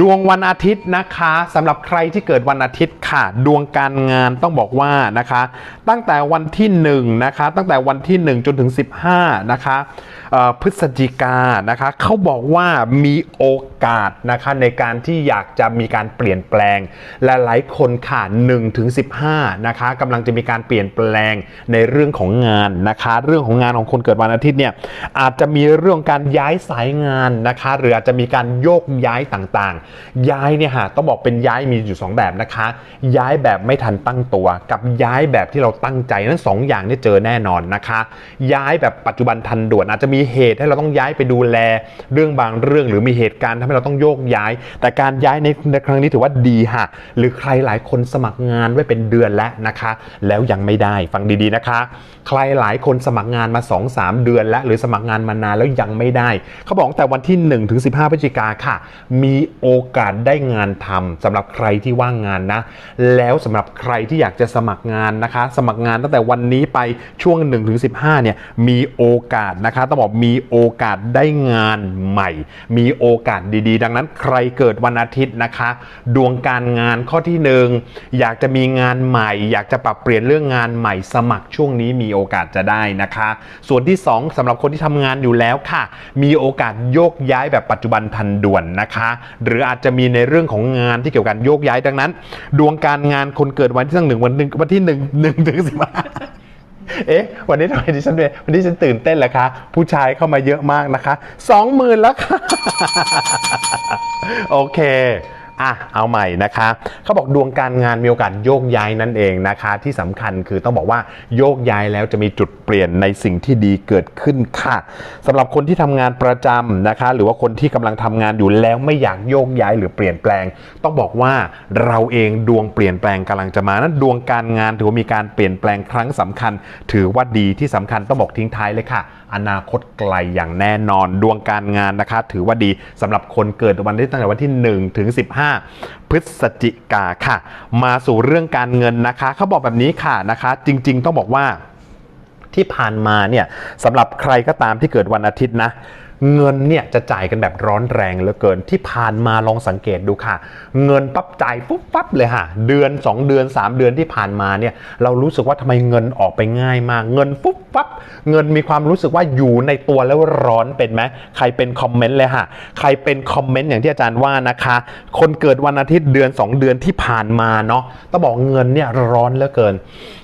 ดวงวันอาทิตย์นะคะสำหรับใครที่เกิดวันอาทิตย์ค่ะ ดวงการงานต้องบอกว่านะคะ ตั้งแต่วันที่1นะคะตั้งแต่วันที่ 1 จนถึง 15นะคะพฤศจิกานะคะเขาบอกว่ามีโอกาสนะคะในการที่อยากจะมีการเปลี่ยนแปลง และหลายคนค่ะ1ถึง15นะคะกำลังจะมีการเปลี่ยนแปลงในเรื่องของงานนะคะ เรื่องของงานของคนเกิดวันอาทิตย์เนี่ยอาจจะมีเรื่องการย้ายสายงานนะคะ หรืออาจจะมีการโยกย้ายต่างๆ ย้ายเนี่ยฮะต้องบอกเป็นย้ายมีอยู่ 2 แบบนะคะ ย้ายแบบไม่ทันตั้งตัว กับย้ายแบบที่เราตั้งใจนั้นสองอย่างนี่เจอแน่นอนนะคะ ย้ายแบบปัจจุบันทันด่วนอาจจะมีเหตุให้เราต้องย้ายไปดูแลเรื่องบางเรื่องหรือมีเหตุการณ์ทำให้เราต้องโยกย้าย แต่การย้ายในครั้งนี้ถือว่าดีค่ะหรือใครหลายคนสมัครงานไว้เป็นเดือนแล้วนะคะ แล้วยังไม่ได้ฟังดีๆนะคะ ใครหลายคนสมัครงานมา 2-3 เดือนแล้ว หรือสมัครงานมานานแล้วยังไม่ได้ เขาบอกแต่วันที่1ถึง15พฤศจิกาค่ะ มีโอกาสได้งานทำสำหรับใครที่ว่างงานนะ แล้วสำหรับใครที่อยากจะสมัครงานนะคะ สมัครงานตั้งแต่วันนี้ไปช่วง1ถึง15เนี่ยมีโอกาสนะคะต้องบอกมีโอกาสได้งานใหม่ มีโอกาสดีๆ ดังนั้นใครเกิดวันอาทิตย์นะคะ ดวงการงานข้อที่หนึ่งอยากจะมีงานใหม่ อยากจะปรับเปลี่ยนเรื่องงานใหม่ สมัครช่วงนี้มีโอกาสจะได้นะคะ ส่วนที่สองสำหรับคนที่ทำงานอยู่แล้วค่ะ มีโอกาสโยกย้ายแบบปัจจุบันทันด่วนนะคะหรืออาจจะมีในเรื่องของงานที่เกี่ยวกับโยกย้ายดังนั้น ดวงการงานคนเกิดวันที่ตั้งหนึ่งวันหนึ่งวันที่หนึ่งหนึ่งถึงสิบห้าเอ๊ะ วันนี้ทำไมดิฉันเป็นวันนี้ฉันตื่นเต้นเหรอคะ ผู้ชายเข้ามาเยอะมากนะคะสองหมื่นแล้วค่ะ โอเค อะเอาใหม่นะคะเขาบอกดวงการงานมีโอกาสโยกย้ายนั่นเองนะคะ ที่สำคัญคือต้องบอกว่าโยกย้ายแล้วจะมีจุดเปลี่ยนในสิ่งที่ดีเกิดขึ้นค่ะสำหรับคนที่ทำงานประจำนะคะ หรือว่าคนที่กำลังทำงานอยู่แล้วไม่อยากโยกย้ายหรือเปลี่ยนแปลง ต้องบอกว่าเราเองดวงเปลี่ยนแปลงกำลังจะมานั้นดวงการงานถือว่ามีการเปลี่ยนแปลงครั้งสำคัญ ถือว่าดีที่สำคัญต้องบอกทิ้งท้ายเลยค่ะ อนาคตไกลอย่างแน่นอนดวงการงานนะคะ ถือว่าดีสำหรับคนเกิดวันที่ตั้งแต่วันที่1ถึง15พฤศจิกาค่ะ มาสู่เรื่องการเงินนะคะเขาบอกแบบนี้ค่ะนะคะ จริง ๆ ต้องบอกว่าที่ผ่านมาเนี่ยสำหรับใครก็ตามที่เกิดวันอาทิตย์นะ เงินเนี่ยจะจ่ายกันแบบร้อนแรงเหลือเกินที่ผ่านมาลองสังเกตดูค่ะ เงินปั๊บจ่ายปุ๊บปั๊บเลยค่ะ เดือน 2 เดือน 3 เดือนที่ผ่านมาเนี่ยเรารู้สึกว่าทำไมเงินออกไปง่ายมาก เงินปุ๊บปั๊บเงินมีความรู้สึกว่าอยู่ในตัวแล้วร้อนเป็นไหมใครเป็นคอมเมนต์เลยค่ะ ใครเป็นคอมเมนต์อย่างที่อาจารย์ว่านะคะ คนเกิดวันอาทิตย์เดือน 2 เดือนที่ผ่านมาเนาะต้องบอกเงินเนี่ยร้อนเหลือเกิน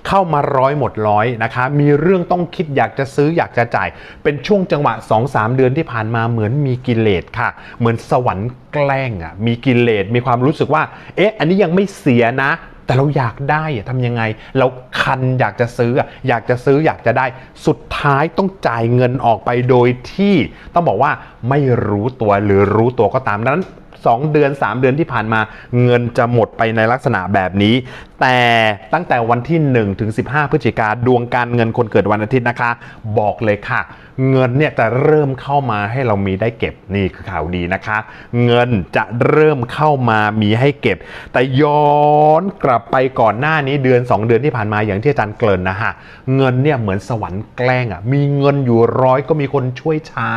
เข้ามาร้อยหมดร้อยนะคะ มีเรื่องต้องคิดอยากจะซื้ออยากจะจ่าย เป็นช่วงจังหวะ 2-3 เดือนที่ผ่านมาเหมือนมีกิเลสค่ะ เหมือนสวรรค์แกล้งอะมีกิเลสมีความรู้สึกว่า เอ๊ะ อันนี้ยังไม่เสียนะ แต่เราอยากได้ทำยังไง เราคันอยากจะซื้ออะอยากจะซื้ออยากจะได้สุดท้ายต้องจ่ายเงินออกไปโดยที่ต้องบอกว่าไม่รู้ตัวหรือรู้ตัวก็ตามดังนั้น2 เดือน 3 เดือนที่ผ่านมา เงินจะหมดไปในลักษณะแบบนี้ แต่ตั้งแต่วันที่ 1 ถึง 15 พฤศจิกาดวงการเงินคนเกิดวันอาทิตย์นะคะ บอกเลยค่ะ เงินเนี่ยจะเริ่มเข้ามาให้เรามีได้เก็บนี่คือข่าวดีนะคะ เงินจะเริ่มเข้ามามีให้เก็บ แต่ย้อนกลับไปก่อนหน้านี้เดือน 2 เดือนที่ผ่านมาอย่างที่อาจารย์เกริ่นนะฮะเงินเนี่ยเหมือนสวรรค์แกล้งอะมีเงินอยู่ร้อยก็มีคนช่วยใช้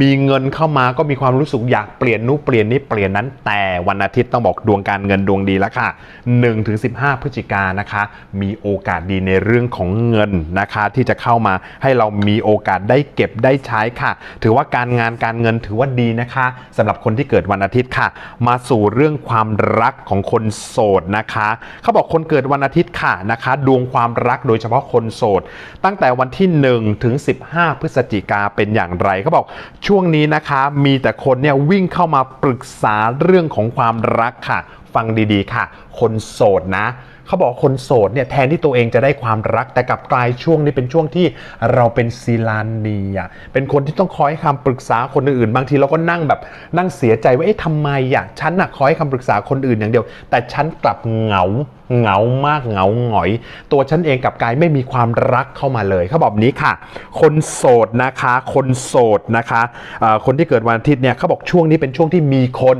มีเงินเข้ามาก็มีความรู้สึกอยากเปลี่ยนนู้นเปลี่ยนนี้เปลี่ยนนั้น แต่วันอาทิตย์ต้องบอกดวงการเงินดวงดีแล้วค่ะ1ถึง15 พฤศจิกานนะคะ มีโอกาสดีในเรื่องของเงินนะคะ ที่จะเข้ามาให้เรามีโอกาสได้เก็บได้ใช้ค่ะ ถือว่าการงานการเงินถือว่าดีนะคะสำหรับคนที่เกิดวันอาทิตย์ค่ะ มาสู่เรื่องความรักของคนโสดนะคะ เขาบอกคนเกิดวันอาทิตย์ค่ะนะคะ ดวงความรักโดยเฉพาะคนโสด ตั้งแต่วันที่1ถึง15 พฤศจิกาเป็นอย่างไรเขาบอกช่วงนี้นะคะ มีแต่คนเนี่ยวิ่งเข้ามาปรึกษาเรื่องของความรักค่ะ ฟังดีๆ ค่ะ คนโสดนะเขาบอกคนโสดเนี่ยแทนที่ตัวเองจะได้ความรักแต่กลับกลายช่วงนี้เป็นช่วงที่เราเป็นซีลานีอะเป็นคนที่ต้องคอยคำปรึกษาคนอื่นๆบางทีเราก็นั่งแบบนั่งเสียใจว่าเอ๊ะทำไมอะฉันน่ะคอยคำปรึกษาคนอื่นอย่างเดียว แต่ฉันกลับเหงาเหงามากเหงาหงอย ตัวฉันเองกลับกลายไม่มีความรักเข้ามาเลยเขาบอกนี้ค่ะ คนโสดนะคะ คนโสดนะคะคนที่เกิดวันอาทิตย์เนี่ยเขาบอกช่วงนี้เป็นช่วงที่มีคน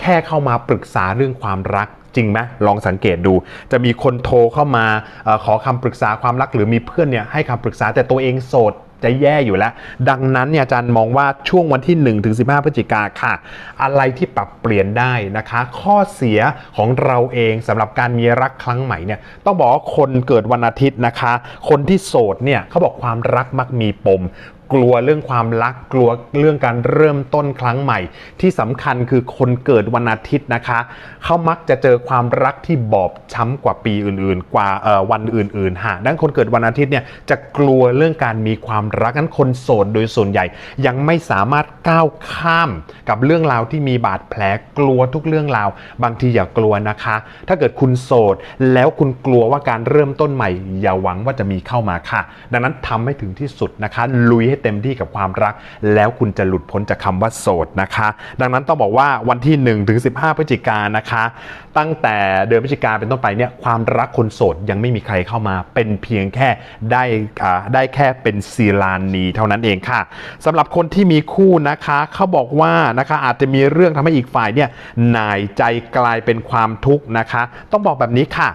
แค่เข้ามาปรึกษาเรื่องความรักจริงไหมลองสังเกตดู จะมีคนโทรเข้ามาอขอคำปรึกษาความรักหรือมีเพื่อนเนี่ยให้คำปรึกษาแต่ตัวเองโสดจะแย่อยู่แล้ว ดังนั้นเนี่ยอาจารย์มองว่าช่วงวันที่ 1 ถึง 15 พฤศจิกาค่ะ อะไรที่ปรับเปลี่ยนได้นะคะ ข้อเสียของเราเองสำหรับการมีรักครั้งใหม่เนี่ยต้องบอกว่าคนเกิดวันอาทิตย์นะคะ คนที่โสดเนี่ยเขาบอกความรักมักมีปม กลัวเรื่องความรักกลัวเรื่องการเริ่มต้นครั้งใหม่ ที่สำคัญคือคนเกิดวันอาทิตย์นะคะเขามักจะเจอความรักที่บอบช้ำกว่าปีอื่นๆ กว่าวันอื่นๆฮะดังคนเกิดวันอาทิตย์เนี่ยจะกลัวเรื่องการมีความรักนั้นคนโสดโดยส่วนใหญ่ ยังไม่สามารถก้าวข้ามกับเรื่องราวที่มีบาดแผลกลัวทุกเรื่องราว บางทีอย่ากลัวนะคะ ถ้าเกิดคุณโสดแล้วคุณกลัวว่าการเริ่มต้นใหม่ อย่าหวังว่าจะมีเข้ามาค่ะ ดังนั้นทำให้ถึงที่สุดนะคะลุยให้เต็มที่กับความรัก แล้วคุณจะหลุดพ้นจากคำว่าโสดนะคะ ดังนั้นต้องบอกว่าวันที่ 1 ถึง 15 พฤศจิกายนนะคะ ตั้งแต่เดือนพฤศจิกาเป็นต้นไปเนี่ยความรักคนโสดยังไม่มีใครเข้ามาเป็นเพียงแค่ได้ได้แค่เป็นซีลานีเท่านั้นเองค่ะสำหรับคนที่มีคู่นะคะเขาบอกว่านะคะอาจจะมีเรื่องทำให้อีกฝ่ายเนี่ยหน่ายใจกลายเป็นความทุกข์นะคะ ต้องบอกแบบนี้ค่ะ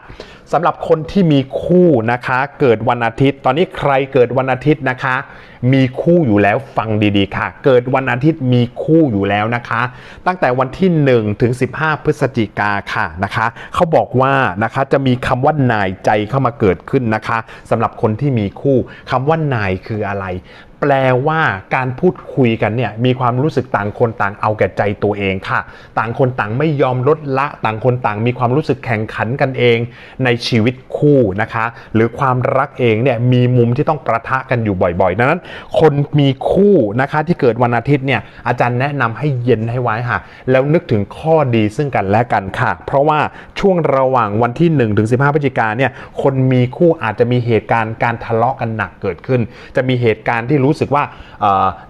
สำหรับคนที่มีคู่นะคะ เกิดวันอาทิตย์ ตอนนี้ใครเกิดวันอาทิตย์นะคะ มีคู่อยู่แล้วฟังดีๆค่ะ เกิดวันอาทิตย์มีคู่อยู่แล้วนะคะ ตั้งแต่วันที่1ถึง15 พฤศจิกาค่ะนะคะเขาบอกว่านะคะจะมีคำว่านายใจเข้ามาเกิดขึ้นนะคะสำหรับคนที่มีคู่คำว่านายคืออะไรแปลว่าการพูดคุยกันเนี่ยมีความรู้สึกต่างคนต่างเอาแก่ใจตัวเองค่ะ ต่างคนต่างไม่ยอมลดละต่างคนต่างมีความรู้สึกแข่งขันกันเองในชีวิตคู่นะคะ หรือความรักเองเนี่ยมีมุมที่ต้องประทะกันอยู่บ่อยๆดังนั้น คนมีคู่นะคะที่เกิดวันอาทิตย์เนี่ยอาจารย์แนะนำให้เย็นให้ไว้ค่ะแล้วนึกถึงข้อดีซึ่งกันและกันค่ะ เพราะว่าช่วงระหว่างวันที่1ถึง15พฤศจิกาเนี่ยคนมีคู่อาจจะมีเหตุการณ์การทะเลาะกันหนักเกิดขึ้น จะมีเหตุการณ์ที่รูู้้สึกว่า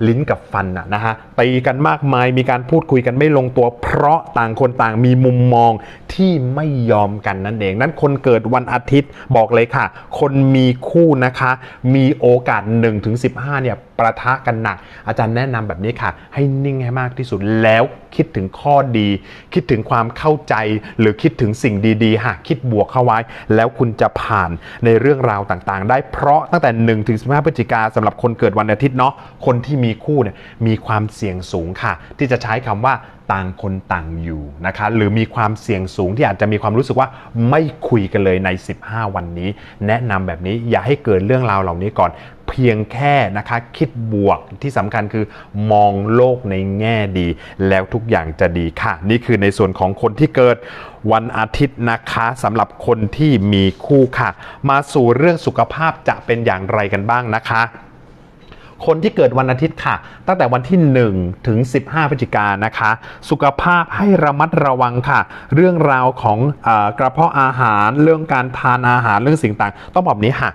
ลิ้นกับฟันนะนะฮะตีกันมากมายมีการพูดคุยกันไม่ลงตัว เพราะต่างคนต่างมีมุมมองที่ไม่ยอมกันนั่นเอง นั้นคนเกิดวันอาทิตย์บอกเลยค่ะ คนมีคู่นะคะ มีโอกาส1ถึง15 เนี่ยประทะกันหนัก อาจารย์แนะนำแบบนี้ค่ะ ให้นิ่งให้มากที่สุดแล้วคิดถึงข้อดี คิดถึงความเข้าใจ หรือคิดถึงสิ่งดีๆ หากคิดบวกเข้าไว้ แล้วคุณจะผ่านในเรื่องราวต่างๆ ได้เพราะตั้งแต่1ถึง15พฤศจิกาสำหรับคนเกิดวันอาทิตย์เนาะคนที่มีคู่เนี่ยมีความเสี่ยงสูงค่ะ ที่จะใช้คำว่าต่างคนต่างอยู่นะคะหรือมีความเสี่ยงสูงที่อาจจะมีความรู้สึกว่าไม่คุยกันเลยใน 15 วันนี้ แนะนำแบบนี้อย่าให้เกิดเรื่องราวเหล่านี้ก่อน เพียงแค่นะคะคิดบวกที่สำคัญคือมองโลกในแง่ดี แล้วทุกอย่างจะดีค่ะ นี่คือในส่วนของคนที่เกิดวันอาทิตย์นะคะสำหรับคนที่มีคู่ค่ะ มาสู่เรื่องสุขภาพจะเป็นอย่างไรกันบ้างนะคะ คนที่เกิดวันอาทิตย์ค่ะ ตั้งแต่วันที่ 1 ถึง 15พฤศจิกายนนะคะ สุขภาพให้ระมัดระวังค่ะ เรื่องราวของอกระเพาะอาหาร เรื่องการทานอาหารเรื่องสิ่งต่าง ต้องบอกแบบนี้ค่ะ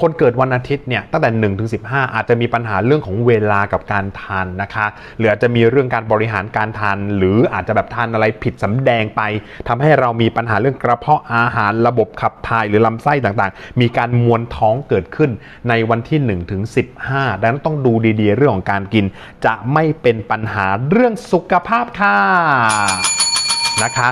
คนเกิดวันอาทิตย์เนี่ยตั้งแต่1ถึง15อาจจะมีปัญหาเรื่องของเวลากับการทานนะคะหรืออาจจะมีเรื่องการบริหารการทาน หรืออาจจะแบบทานอะไรผิดสำแดงไปทำให้เรามีปัญหาเรื่องกระเพาะอาหารระบบขับถ่ายหรือลำไส้ต่างๆ มีการมวนท้องเกิดขึ้นในวันที่1ถึง15ดังนั้นต้องดูดีๆ เรื่องของการกิน จะไม่เป็นปัญหาเรื่องสุขภาพค่ะนะคะ